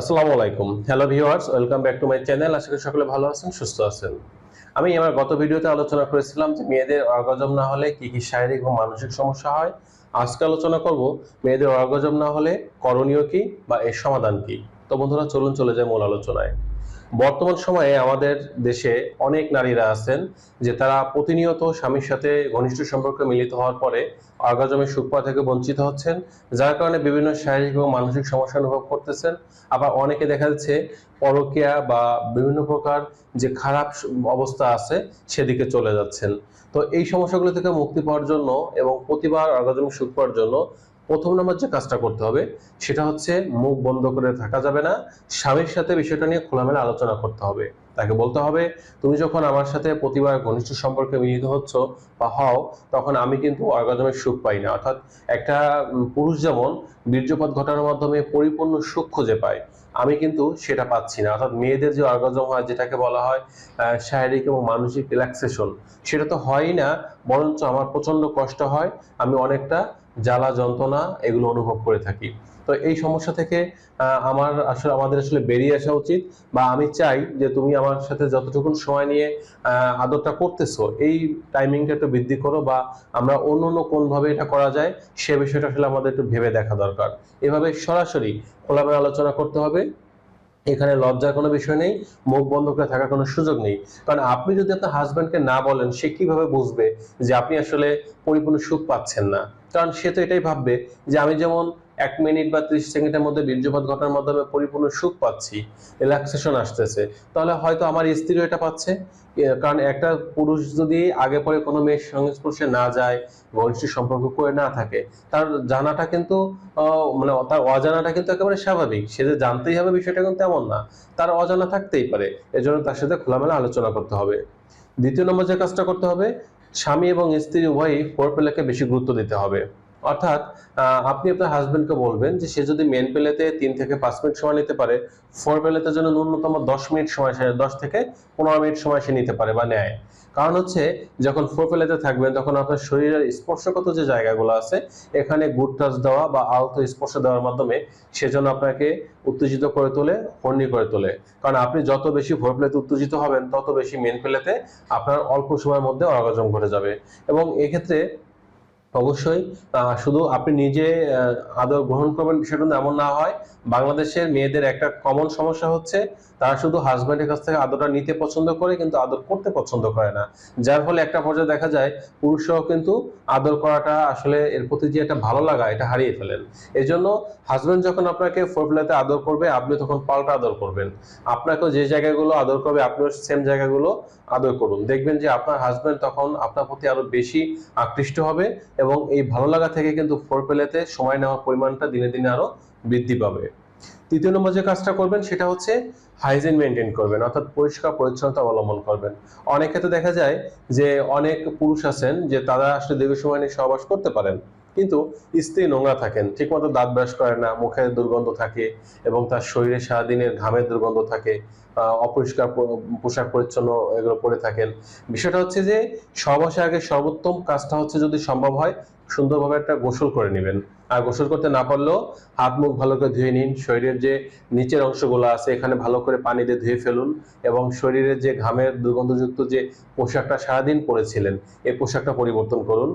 আসসালামু আলাইকুম। Hello viewers welcome back to my channel আশা করি সকলে ভালো আছেন, সুস্থ আছেন। আমি আমার গত ভিডিওতে আলোচনা করেছিলাম যে মেয়েদের অর্গাজম না হলে কি কি শারীরিক ও মানসিক সমস্যা হয়। আজকে আলোচনা করব মেয়েদের অর্গাজম না হলে করণীয় কি বা এর সমাধান কি। তো বন্ধুরা, চলুন চলে যাই মূল আলোচনায়। বর্তমান সময়ে আমাদের দেশে অনেক নারীরা আছেন যে তারা প্রতিনিয়ত স্বামীর সাথে ঘনিষ্ঠ সম্পর্কে মিলিত হওয়ার পরে অর্গাজমের সুখ পাওয়া থেকে বঞ্চিত হচ্ছেন, যার কারণে বিভিন্ন শারীরিক এবং মানসিক সমস্যা অনুভব করতেছেন। আবার অনেকে দেখা যাচ্ছে পরকিয়া বা বিভিন্ন প্রকার যে খারাপ অবস্থা আছে সেদিকে চলে যাচ্ছেন। তো এই সমস্যাগুলো থেকে মুক্তি পাওয়ার জন্য এবং প্রতিবার অর্গাজম সুখ পাওয়ার জন্য প্রথম নম্বর যে কাজটা করতে হবে, সেটা হচ্ছে মুখ বন্ধ করে থাকা যাবে না। স্বামীর সাথে বিষয়টা নিয়ে খোলামেলা আলোচনা করতে হবে। তাকে বলতে হবে, তুমি যখন আমার সাথে প্রতিবার ঘনিষ্ঠ সম্পর্কে মিলিত হচ্ছ বা হও, তখন আমি কিন্তু অর্গাজমের সুখ পাই না। অর্থাৎ একটা পুরুষ যেমন বীর্যপাত ঘটানোর মাধ্যমে পরিপূর্ণ সুখ খুঁজে পায়, আমি কিন্তু সেটা পাচ্ছি না। অর্থাৎ মেয়েদের যে অর্গাজম হয়, যেটাকে বলা হয় শারীরিক এবং মানসিক রিল্যাক্সেশন সেটা তো হয়ই না, বরঞ্চ আমার প্রচণ্ড কষ্ট হয়, আমি অনেকটা জ্বালা যন্ত্রণা এগুলো অনুভব করে থাকি। তো এই সমস্যা থেকে আমার আসলে, আমাদের আসলে বেরিয়ে আসা উচিত বা আমি চাই যে তুমি আমার সাথে যতটুকু সময় নিয়ে আদরটা করতেছো, এই টাইমিংটা একটু বৃদ্ধি করো বা আমরা অন্য অন্য কোনভাবে এটা করা যায়, সে বিষয়টা আসলে আমাদের একটু ভেবে দেখা দরকার। এভাবে সরাসরি খোলামেলা আলোচনা করতে হবে। এখানে লজ্জার কোনো বিষয় নেই, মুখ বন্ধ করে থাকার কোনো সুযোগ নেই। কারণ আপনি যদি আপনার হাজব্যান্ডকে না বলেন, সে কীভাবে বুঝবে যে আপনি আসলে পরিপূর্ণ সুখ পাচ্ছেন না? কারণ সে তো এটাই ভাববে যে আমি যেমন এক মিনিট বা ত্রিশ সেকেন্ডের মধ্যে বীর্যপাত ঘটার মাধ্যমে পরিপূর্ণ সুখ পাচ্ছি রিল্যাক্সেশন আসতেছে। তাহলে হয়তো আমার স্ত্রীও এটা পাচ্ছে। কারণ একটা পুরুষ যদি আগে পরে কোনো মেয়ের সংস্পর্শে না যায় ঘনিষ্ঠ সম্পর্ক করে না থাকে, তার জানাটা কিন্তু মানে তার অজানাটা কিন্তু একেবারে স্বাভাবিক। সে যে জানতেই হবে বিষয়টা কিন্তু তেমন না। তার অজানা থাকতেই পারে। এজন্য তার সাথে খোলামেলা আলোচনা করতে হবে। দ্বিতীয় নম্বর যে কাজটা করতে হবে, স্বামী এবং স্ত্রী উভয়ই ফোর পেলেকে বেশি গুরুত্ব দিতে হবে। অর্থাৎ আপনি আপনার হাজবেন্ডকে বলবেন যে সে যদি মেন পেলেতে তিন থেকে পাঁচ মিনিট সময় নিতে পারে ফোর পেলেতে জন্য ন্যূনতম দশ মিনিট সময় সে, দশ থেকে পনেরো মিনিট সময় সে নিতে পারে বা নেয়। কারণ হচ্ছে, যখন ফোর পেলেতে থাকবেন, তখন আপনার শরীরের স্পর্শগত যে জায়গাগুলো আছে, এখানে গুড টাচ দেওয়া বা আলতো স্পর্শ দেওয়ার মাধ্যমে সেজন্য আপনাকে উত্তেজিত করে তোলে হর্নি করে তোলে। কারণ আপনি যত বেশি ভোর পেলেতে উত্তেজিত হবেন, তত বেশি মেন পেলেতে আপনার অল্প সময়ের মধ্যে অর্গাজম ঘটে যাবে। এবং এক্ষেত্রে অবশ্যই শুধু আপনি নিজে আদর গ্রহণ করবেন বিষয়টা এমন না হয়। বাংলাদেশের মেয়েদের একটা কমন সমস্যা হচ্ছে তারা শুধু হাজব্যান্ডের কাছ থেকে আদরটা নিতে পছন্দ করে, কিন্তু আদর করতে পছন্দ করে না। যার ফলে একটা পর্যায়ে দেখা যায়, পুরুষরাও কিন্তু আদর করাটা আসলে এর প্রতি যে একটা ভালো লাগা, এটা হারিয়ে ফেলেন। এই জন্য হাজব্যান্ড যখন আপনাকে ফোরপ্লেতে আদর করবে, আপনি তখন পাল্টা আদর করবেন। আপনাকেও যে জায়গাগুলো আদর করবে, আপনিও সেম জায়গাগুলো আদর করুন। দেখবেন যে আপনার হাজব্যান্ড তখন আপনার প্রতি আরও বেশি আকৃষ্ট হবে এবং এই ভালো লাগা থেকে কিন্তু ফোর পেলেতে সময় নেওয়ার পরিমাণটা দিনে দিনে আরও বৃদ্ধি পাবে। তৃতীয় নম্বর যে কাজটা করবেন সেটা হচ্ছে হাইজিন মেনটেন করবেন, অর্থাৎ পরিষ্কার পরিচ্ছন্নতা অবলম্বন করবেন। অনেক ক্ষেত্রে দেখা যায় যে অনেক পুরুষ আছেন যে তারা আসলে দীর্ঘ সময় নিয়ে সহবাস করতে পারেন কিন্তু স্ত্রী নোংরা থাকেন, ঠিকমতো দাঁত ব্রাশ করে না, মুখে দুর্গন্ধ থাকে এবং তার শরীরে সারাদিনের ঘামের দুর্গন্ধ থাকে অপরিষ্কার পোশাক পরিচ্ছন্ন এগুলো পরে থাকেন। বিষয়টা হচ্ছে যে সহবাসের আগে সর্বোত্তম কাজটা হচ্ছে যদি সম্ভব হয়, সুন্দরভাবে একটা গোসল করে নেবেন। আর গোসল করতে না পারলেও হাত মুখ ভালো করে ধুয়ে নিন, শরীরের যে নিচের অংশগুলো আছে এখানে ভালো করে পানি দিয়ে ধুয়ে ফেলুন এবং শরীরের যে ঘামের দুর্গন্ধযুক্ত যে পোশাকটা সারাদিন পরেছিলেন, এই পোশাকটা পরিবর্তন করুন।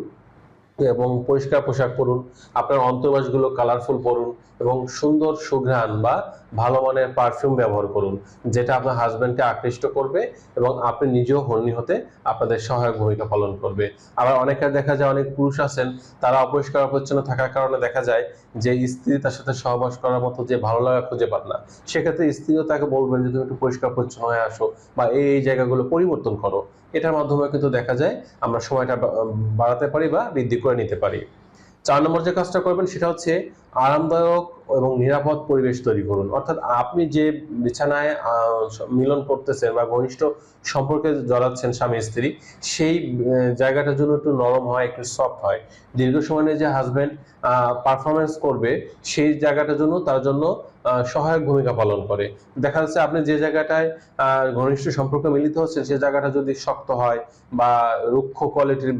এবং পরিষ্কার পোশাক পরুন, আপনার অন্তর্বাসগুলো কালারফুল পরুন এবং সুন্দর সুঘ্রাণ বা ভালো মানের পারফিউম ব্যবহার করুন, যেটা আপনার হাজব্যান্ডকে আকৃষ্ট করবে এবং আপনি নিজেও হর্নি হতে আপনাদের সহায়ক ভূমিকা পালন করবে। আবার অনেকের দেখা যায় অনেক পুরুষ আছেন, তারা অপরিষ্কার অপরিচ্ছন্ন থাকার কারণে দেখা যায় যে স্ত্রী তার সাথে সহবাস করার মতো যে ভালো লাগা খুঁজে পান না, সেক্ষেত্রে স্ত্রীও তাকে বলবেন যে তুমি একটু পরিষ্কার পরিচ্ছন্ন হয়ে আসো বা এই এই জায়গাগুলো পরিবর্তন করো। এটার মাধ্যমে কিন্তু দেখা যায় আমরা সময়টা বাড়াতে পারি বা বৃদ্ধি করে নিতে পারি। চার নম্বর যে কাজটা করবেন সেটা হচ্ছে আরামদায়ক এবং নিরাপদ পরিবেশ তৈরি করুন। অর্থাৎ আপনি যে বিছানায় মিলন করতেছেন বা ঘনিষ্ঠ সম্পর্কে জড়াচ্ছেন স্বামী, স্ত্রী, সেই জায়গাটার জন্য একটু নরম হয়, একটু সফট হয়। দীর্ঘ সময় যে হাজবেন্ড পারফরমেন্স করবে, সেই জায়গাটার জন্য, তার জন্য সহায়ক ভূমিকা পালন করে। দেখা যাচ্ছে আপনি যে জায়গাটায় ঘনিষ্ঠ সম্পর্ক মিলিত হচ্ছেন সে জায়গাটা যদি শক্ত হয় বা রুক্ষ কোয়ালিটির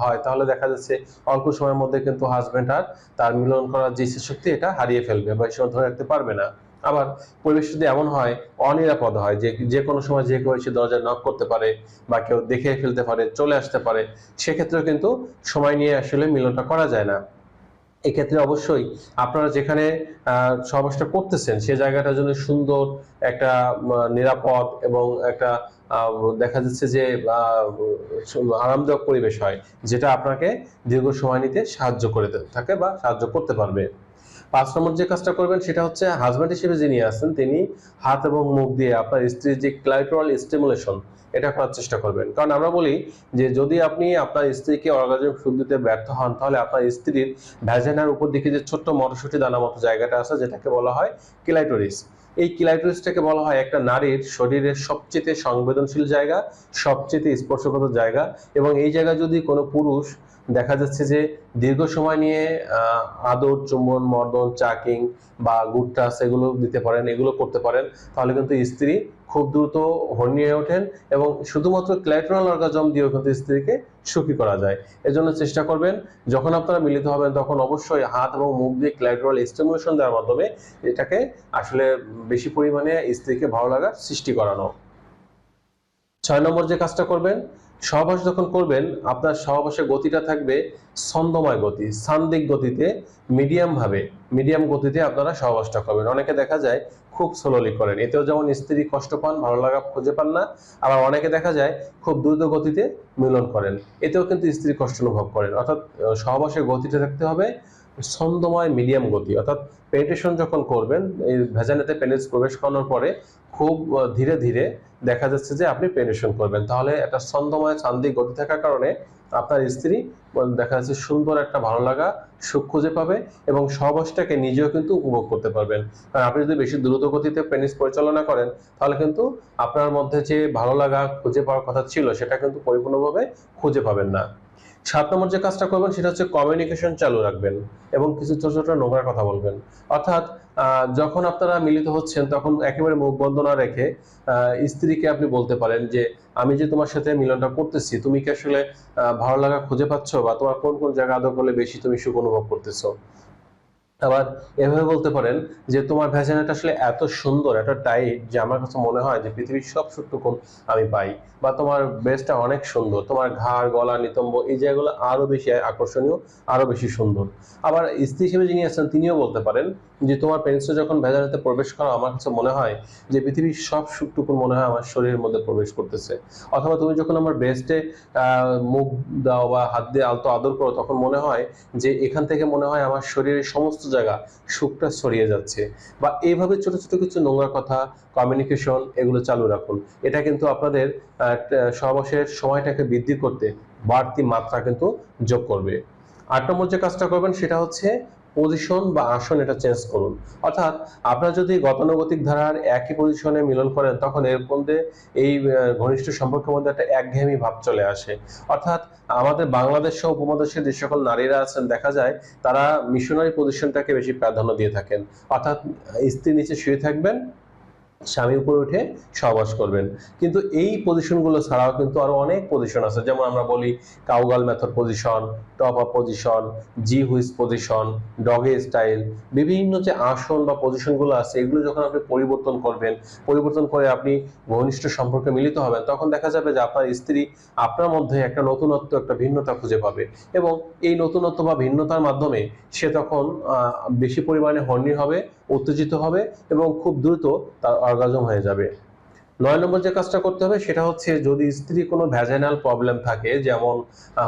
হয়, তাহলে দেখা যাচ্ছে অল্প সময়ের মধ্যে কিন্তু হাজবেন্ড আর তার মিলন করার যে শক্তি, এটা হারিয়ে ফেলবে বা সে ধরে রাখতে পারবে না। আবার পরিবেশ যদি এমন হয়, অনিরাপদ হয়, যে যে কোনো সময় যে কেউ এসে দরজা নক করতে পারে বা কেউ দেখে ফেলতে পারে, চলে আসতে পারে, সেক্ষেত্রেও কিন্তু সময় নিয়ে আসলে মিলনটা করা যায় না। এক্ষেত্রে অবশ্যই আপনারা যেখানে সমাবেশটা করতেছেন, সে জায়গাটার জন্য সুন্দর একটা নিরাপদ এবং একটা দেখা যাচ্ছে যে আরামদায়ক পরিবেশ হয়, যেটা আপনাকে দীর্ঘ সময় নিতে সাহায্য করে থাকে বা সাহায্য করতে পারবে। পাঁচ নম্বর যে কাজটা করবেন সেটা হচ্ছে হাজব্যান্ড হিসেবে যিনি আছেন, তিনি হাত এবং মুখ দিয়ে আপনার স্ত্রীর যে ক্লাইটোরাল স্টিমুলেশন এটা করার চেষ্টা করবেন। কারণ আমরা বলি যে যদি আপনি আপনার স্ত্রীকে অর্গাজম সুখ দিতে ব্যর্থ হন, তাহলে আপনার স্ত্রীর ভ্যাজেনার উপর দিকে যে ছোট্ট মটরশুটি দানা মতো জায়গাটা আছে, যেটাকে বলা হয় ক্লাইটোরিস এই ক্লাইটোরিসটাকে বলা হয় একটা নারীর শরীরের সবচেয়ে সংবেদনশীল জায়গা, সবচেয়ে স্পর্শগত জায়গা এবং এই জায়গায় যদি কোনো পুরুষ দেখা যাচ্ছে যে দীর্ঘ সময় নিয়ে আদর চুম্বন, মর্দন, চাকিং বা গুড এগুলো দিতে পারেন, এগুলো করতে পারেন, তাহলে কিন্তু স্ত্রী খুব দ্রুত হর্নি হয়ে ওঠেন এবং শুধুমাত্র ক্ল্যাটরাল অর্গাজম দিয়েও কিন্তু স্ত্রীকে সুখী করা যায়। এজন্য চেষ্টা করবেন, যখন আপনারা মিলিত হবেন তখন অবশ্যই হাত এবং মুখ দিয়ে ক্ল্যাটরাল স্টিমুলেশন দেওয়ার মাধ্যমে এটাকে আসলে বেশি পরিমাণে স্ত্রীকে ভালো লাগার সৃষ্টি করানো। ছয় নম্বর যে কাজটা করবেন সহবাস যখন করবেন, আপনার সহবাসের গতিটা থাকবে ছন্দময় গতি, সান্দিক গতিতে মিডিয়াম ভাবে মিডিয়াম গতিতে আপনারা সহবাসটা করবেন। অনেকে দেখা যায় খুব স্লোলি করেন। এতেও যেমন স্ত্রী কষ্ট পান, ভালো লাগা খুঁজে পান না, আবার অনেকে দেখা যায় খুব দ্রুত গতিতে মিলন করেন। এতেও কিন্তু স্ত্রী কষ্ট অনুভব করেন। অর্থাৎ সহবাসের গতিটা থাকতে হবে ছন্দময় মিডিয়াম গতি, অর্থাৎ পেনিটেশন যখন করবেন, এই ভেজানেতে পেনিস প্রবেশ করানোর পরে খুব ধীরে ধীরে দেখা যাচ্ছে যে আপনি পেনিটেশন করবেন। তাহলে একটা ছন্দময় চান্দিক গতি থাকার কারণে আপনার স্ত্রী দেখা যাচ্ছে সুন্দর একটা ভালো লাগা, সুখ খুঁজে পাবে এবং সহবাসটাকে নিজেও কিন্তু উপভোগ করতে পারবেন। কারণ আপনি যদি বেশি দ্রুত গতিতে পেনিস পরিচালনা করেন, তাহলে কিন্তু আপনার মধ্যে যে ভালো লাগা খুঁজে পাওয়ার কথা ছিল, সেটা কিন্তু পরিপূর্ণভাবে খুঁজে পাবেন না। সাত নম্বর যে কাজটা করবেন সেটা হচ্ছে কমিউনিকেশন চালু রাখবেন এবং কিছু ছোট ছোট নোংরা কথা বলবেন। অর্থাৎ যখন আপনারা মিলিত হচ্ছেন তখন একেবারে মুখ বন্ধ না রেখে স্ত্রীকে আপনি বলতে পারেন যে, আমি যে তোমার সাথে মিলনটা করতেছি, তুমি কি আসলে ভালো লাগা খুঁজে পাচ্ছ বা তোমার কোন কোন জায়গা আদর করলে বেশি তুমি সুখ অনুভব করতেছো? আবার এভাবে বলতে পারেন যে তোমার ভ্যাজানাটা আসলে এত সুন্দর, এত টাইট যে আমার কাছে মনে হয় যে পৃথিবীর সব সুটুকুন আমি পাই। বা তোমার বেসটা অনেক সুন্দর, তোমার ঘাড়, গলা, নিতম্ব এই জায়গাগুলো আরও বেশি আকর্ষণীয়, আরও বেশি সুন্দর। আবার স্ত্রী হিসেবে যিনি আছেন তিনিও বলতে পারেন যে তোমার পেনিসটা যখন ভেজানাতে প্রবেশ করো আমার কাছে মনে হয় যে পৃথিবীর সব সুটুকুন মনে হয় আমার শরীরের মধ্যে প্রবেশ করতেছে। অথবা তুমি যখন আমার ব্রেস্টে মুখ দাও বা হাত দিয়ে আলতো আদর করো, তখন মনে হয় যে এখান থেকে মনে হয় আমার শরীরের সমস্ত জায়গা সুখটা ছড়িয়ে যাচ্ছে। বা এইভাবে ছোট ছোট কিছু নোংরা কথা কমিউনিকেশন এগুলো চালু রাখুন। এটা কিন্তু আপনাদের সহবাসের সময়টাকে বৃদ্ধি করতে বাড়তি মাত্রা কিন্তু যোগ করবে। আট নম্বর যে কাজটা করবেন সেটা হচ্ছে পজিশন বা আসন এটা চেঞ্জ করুন। অর্থাৎ আপনারা যদি গতানুগতিক ধারার একই পজিশনে মিলন করেন, তখন এর মধ্যে এই ঘনিষ্ঠ সম্পর্কের মধ্যে একটা একঘেয়েমি ভাব চলে আসে। অর্থাৎ আমাদের বাংলাদেশ সহ উপমহাদেশের যে সকল নারীরা আছেন, দেখা যায় তারা মিশনারি পজিশনটাকে বেশি প্রাধান্য দিয়ে থাকেন। অর্থাৎ স্ত্রী নিচে শুয়ে থাকবেন স্বামী উপরে উঠে সহবাস করবেন। কিন্তু এই পজিশনগুলো ছাড়াও কিন্তু আরও অনেক পজিশন আছে। যেমন আমরা বলি cowgirl method position top up position জি হুইস পজিশন ডগে স্টাইল বিভিন্ন যে আসন বা পজিশনগুলো আছে, এগুলো যখন আপনি পরিবর্তন করবেন, পরিবর্তন করে আপনি ঘনিষ্ঠ সম্পর্কে মিলিত হবেন, তখন দেখা যাবে যে আপনার স্ত্রী আপনার মধ্যে একটা নতুনত্ব, একটা ভিন্নতা খুঁজে পাবে। এবং এই নতুনত্ব বা ভিন্নতার মাধ্যমে সে তখন বেশি পরিমাণে হর্নি হবে, উত্তেজিত হবে এবং খুব দ্রুত তার অর্গাজম হয়ে যাবে। নয় নম্বর যে কাজটা করতে হবে সেটা হচ্ছে যদি স্ত্রী কোনো ভ্যাজেনাল প্রবলেম থাকে, যেমন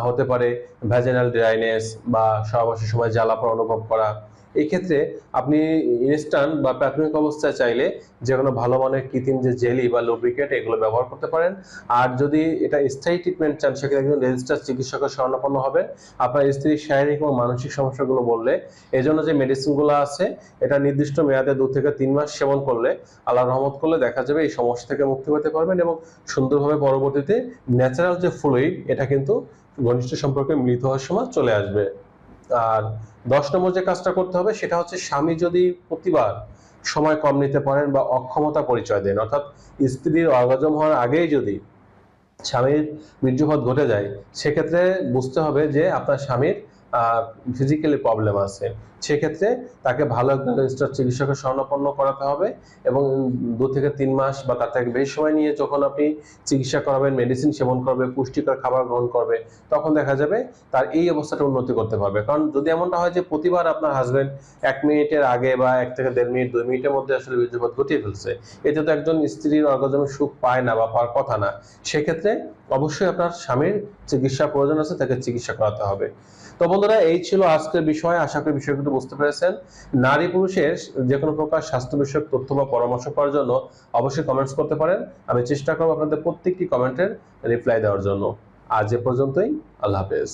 হতে পারে ভ্যাজেনাল ড্রাইনেস বা সহবাসের সময় জ্বালাপড়া অনুভব করা এই ক্ষেত্রে আপনি ইনস্ট্যান্ট বা প্রাথমিক অবস্থায় চাইলে যে কোনো ভালো মানের কৃত্রিম যে জেলি বা লুব্রিকেট এগুলো ব্যবহার করতে পারেন। আর যদি এটা স্থায়ী ট্রিটমেন্ট চান, সেক্ষেত্রে একজন রেজিস্টার চিকিৎসকের শরণাপন্ন হবে। আপনার স্ত্রীর শারীরিক এবং মানসিক সমস্যাগুলো বললে, এজন্য যে মেডিসিনগুলো আছে, এটা নির্দিষ্ট মেয়াদে দু থেকে তিন মাস সেবন করলে আল্লাহ রহমত করলে দেখা যাবে এই সমস্যা থেকে মুক্তি পেতে পারবেন এবং সুন্দরভাবে পরবর্তীতে ন্যাচারাল যে ফ্লুইড এটা কিন্তু ঘনিষ্ঠ সম্পর্কে মিলিত হওয়ার সময় চলে আসবে। আর দশ নম্বর যে কাজটা করতে হবে সেটা হচ্ছে স্বামী যদি প্রতিবার সময় কম নিতে পারেন বা অক্ষমতা পরিচয় দেন, অর্থাৎ স্ত্রীর অর্গাজম হওয়ার আগেই যদি স্বামীর মৃত্যুপথ ঘটে যায়, সেক্ষেত্রে বুঝতে হবে যে আপনার স্বামীর ফিজিক্যালি প্রবলেম আছে। সেক্ষেত্রে তাকে ভালো একজন রেজিস্টার চিকিৎসকের শরণাপন্ন করাতে হবে এবং দু থেকে তিন মাস বা তার থেকে বেশি সময় নিয়ে যখন আপনি চিকিৎসা করাবেন মেডিসিন সেবন করবে, পুষ্টিকর খাবার গ্রহণ করবে, তখন দেখা যাবে তার এই অবস্থাটা উন্নতি করতে পারবে। কারণ যদি এমনটা হয় যে প্রতিবার আপনার হাজবেন্ড এক মিনিটের আগে বা এক থেকে দেড় মিনিট, দুই মিনিটের মধ্যে আসলে বীর্যপাত ঘটিয়ে ফেলছে, এতে তো একজন স্ত্রীর অর্গাজমের সুখ পায় না বা পাওয়ার কথা না, সেক্ষেত্রে অবশ্যই আপনার স্বামীর চিকিৎসা প্রয়োজন আছে, তাকে চিকিৎসা করাতে হবে। তো বন্ধুরা, এই ছিল আজকের বিষয়। আশা করি বিষয়গুলো বুঝতে পেরেছেন। নারী পুরুষের যে কোনো প্রকার স্বাস্থ্য বিষয়ক তথ্য বা পরামর্শ পাওয়ার জন্য অবশ্যই কমেন্টস করতে পারেন। আমি চেষ্টা করব আপনাদের প্রত্যেকটি কমেন্টের রিপ্লাই দেওয়ার জন্য। আজ এ পর্যন্তই। আল্লাহ হাফেজ।